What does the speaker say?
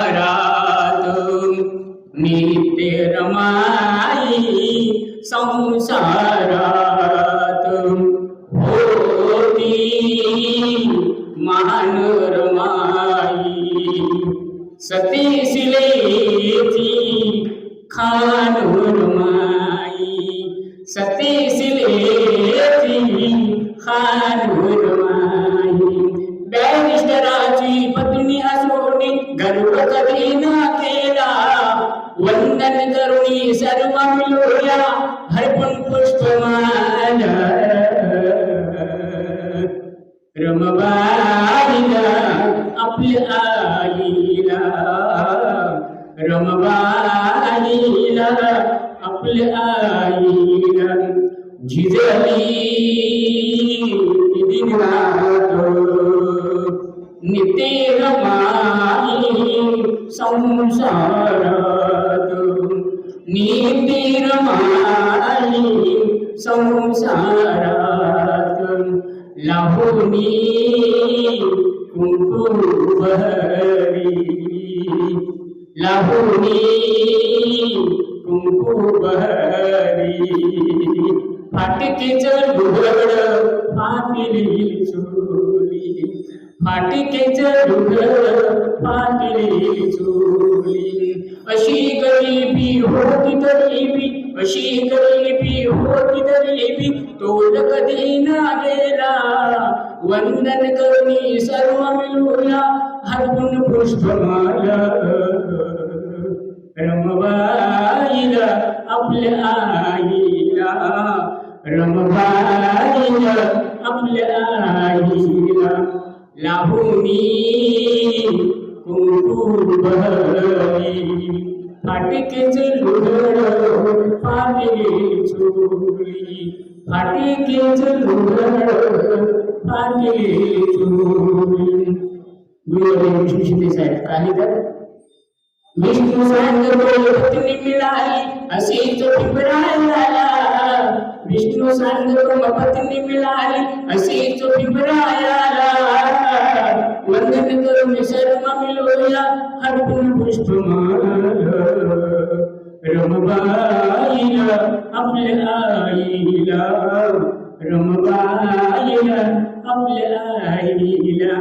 रात नित्य रमाई संसारात होती महान रमाई. सती सिलेची खानूर माई सती सिलेची खानूर माई वंदन करुणी सर्व मिळूया हरपून पुष्पमाला रमबाईला आपल्या आईला रमबाईला आपल्या आईला झिजली ती दिनरात नित्य रमाई संसारात नित्य रमाई संसारात लाहोनी कुंकू बहरी लाहोनी कुंकू बहरी फाटकेच डुगड फाटली चोली फाटकेच डुगड फाटली चोली अशी गरिबी होती गरिबी अशी गरिबी होती गरिबी तोल कधी ना गेला. वंदन करणी सर्व मिळूया हरपून पुष्पमाला रमबाईला आपल्या आईला. रमबाईला आपल्या आईला. लाहुनी कुंकू बहरी फाटकेच लुगड फाटली चोली फाटकेच लुगड फाटली चोली गुरुदेव शिंदे साहेब. काही तर विष्णू सांगतो पत्नी मिळाली अशीच फिब्रायला विष्णू सांगतो पत्नी मिळाली अशीच फिब्रायला वंदन करून सर्व मिळूया हरपून पुष्पमाला रमबाईला आपल्या आईला रमबाईला आपल्या आईला